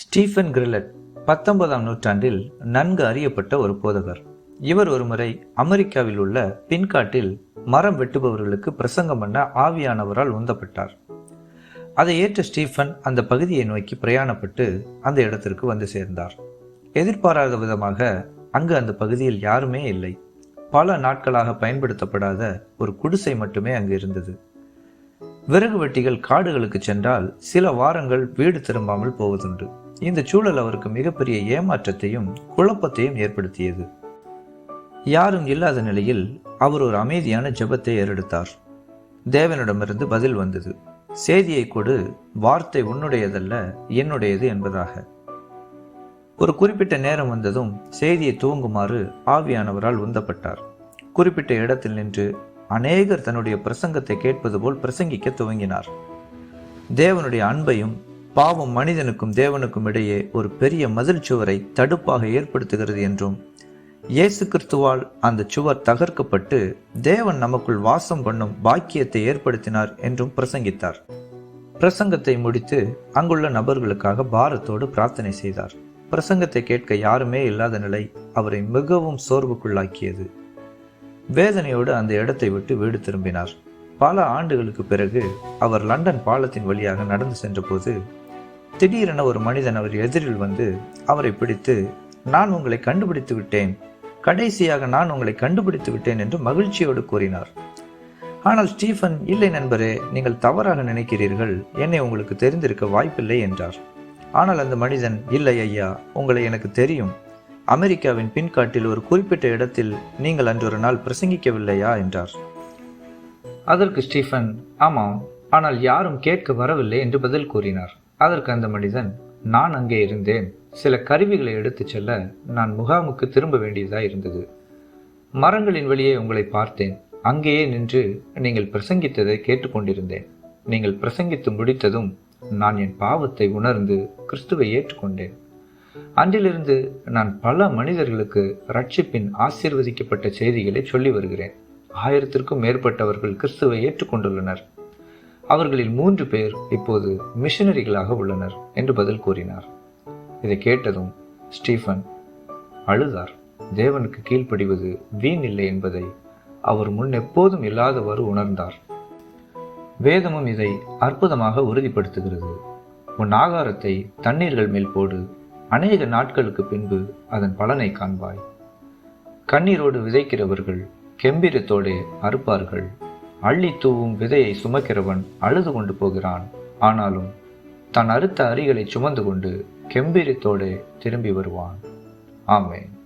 Stephen கிரில்லட் பத்தொன்பதாம் நூற்றாண்டில் நன்கு அறியப்பட்ட ஒரு போதகர். இவர் ஒருமுறை அமெரிக்காவில் உள்ள பின்காட்டில் மரம் வெட்டுபவர்களுக்கு பிரசங்கம் பண்ண ஆவியானவரால் உந்தப்பட்டார். அதை ஏற்ற ஸ்டீஃபன் அந்த பகுதியை நோக்கி பிரயாணப்பட்டு அந்த இடத்திற்கு வந்து சேர்ந்தார். எதிர்பாராத விதமாக அங்கு அந்த பகுதியில் யாருமே இல்லை. பல நாட்களாக பயன்படுத்தப்படாத ஒரு குடிசை மட்டுமே அங்கு இருந்தது. விறகு வெட்டிகள் காடுகளுக்கு சென்றால் சில வாரங்கள் வீடு திரும்பாமல் போவதுண்டு. இந்த சூழல் அவருக்கு மிகப்பெரிய ஏமாற்றத்தையும் குழப்பத்தையும் ஏற்படுத்தியது. யாரும் இல்லாத நிலையில் அவர் ஒரு அமைதியான ஜெபத்தை ஏறெடுத்தார். தேவனிடமிருந்து பதில் வந்தது. செய்தியை கொடு வார்த்தை உன்னுடையதல்ல என்னுடையது என்பதாக. ஒரு குறிப்பிட்ட நேரம் வந்ததும் செய்தியை துவங்குமாறு ஆவியானவரால் உந்தப்பட்டார். குறிப்பிட்ட இடத்தில் நின்று அநேகர் தன்னுடைய பிரசங்கத்தை கேட்பது போல் பிரசங்கிக்க துவங்கினார். தேவனுடைய அன்பையும் பாவம் மனிதனுக்கும் தேவனுக்கும் இடையே ஒரு பெரிய மதில் சுவரை தடுப்பாக ஏற்படுத்துகிறது என்றும் இயேசு கிறிஸ்துவால் அந்த சுவர் தகர்க்கப்பட்டு தேவன் நமக்குள் வாசம் பண்ணும் பாக்கியத்தை ஏற்படுத்தினார் என்றும் பிரசங்கித்தார். பிரசங்கத்தை முடித்து அங்குள்ள நபர்களுக்காக பாரத்தோடு பிரார்த்தனை செய்தார். பிரசங்கத்தை கேட்க யாருமே இல்லாத நிலை அவரை மிகவும் சோர்வுக்குள்ளாக்கியது. வேதனையோடு அந்த இடத்தை விட்டு வீடு திரும்பினார். பல ஆண்டுகளுக்கு பிறகு அவர் லண்டன் பாலத்தின் வழியாக நடந்து சென்றபோது திடீரென ஒரு மனிதன் அவர் எதிரில் வந்து அவரை பிடித்து நான் உங்களை கண்டுபிடித்து விட்டேன். கடைசியாக நான் உங்களை கண்டுபிடித்து விட்டேன் என்று மகிழ்ச்சியோடு கூறினார். ஆனால் ஸ்டீஃபன் இல்லை நண்பரே நீங்கள் தவறாக நினைக்கிறீர்கள். என்னை உங்களுக்கு தெரிந்திருக்க வாய்ப்பில்லை என்றார். ஆனால் அந்த மனிதன் இல்லை ஐயா உங்களை எனக்கு தெரியும். அமெரிக்காவின் பின்காட்டில் ஒரு குறிப்பிட்ட இடத்தில் நீங்கள் அன்றொரு நாள் பிரசங்கிக்கவில்லையா? என்றார். அதற்கு ஸ்டீஃபன் ஆமாம். ஆனால் யாரும் கேட்க வரவில்லை என்று பதில் கூறினார். அதற்கு அந்த மனிதன் நான் அங்கே இருந்தேன். சில கருவிகளை எடுத்துச் செல்ல நான் முகாமுக்கு திரும்ப வேண்டியதாக இருந்தது. மரங்களின் வழியே உங்களை பார்த்தேன். அங்கேயே நின்று நீங்கள் பிரசங்கித்ததை கேட்டுக்கொண்டிருந்தேன். நீங்கள் பிரசங்கித்து முடித்ததும் நான் என் பாவத்தை உணர்ந்து கிறிஸ்துவை ஏற்றுக்கொண்டேன். அன்றிலிருந்து நான் பல மனிதர்களுக்கு ரட்சிப்பின் ஆசீர்வதிக்கப்பட்ட செய்திகளை சொல்லி வருகிறேன். ஆயிரத்திற்கும் மேற்பட்டவர்கள் கிறிஸ்துவை ஏற்றுக்கொண்டுள்ளனர். அவர்களில் மூன்று பேர் இப்போது மிஷனரிகளாக உள்ளனர் என்று பதில் கூறினார். இதை கேட்டதும் ஸ்டீஃபன் அழுதார். தேவனுக்கு கீழ்ப்படிவது வீண் இல்லை என்பதை அவர் முன் எப்போதும் இல்லாதவாறு உணர்ந்தார். வேதமும் இதை அற்புதமாக உறுதிப்படுத்துகிறது. உன் ஆகாரத்தை தண்ணீர்கள் மேல் போடு. அநேக நாட்களுக்கு பின்பு அதன் பலனை காண்பாய். கண்ணீரோடு விதைக்கிறவர்கள் கெம்பீரத்தோடே அறுப்பார்கள். அள்ளி தூவும் விதையை சுமக்கிறவன் அழுது கொண்டு போகிறான். ஆனாலும் தான் அறுத்த அரிகளை சுமந்து கொண்டு கெம்பீரித்தோடு திரும்பி வருவான். ஆமேன்.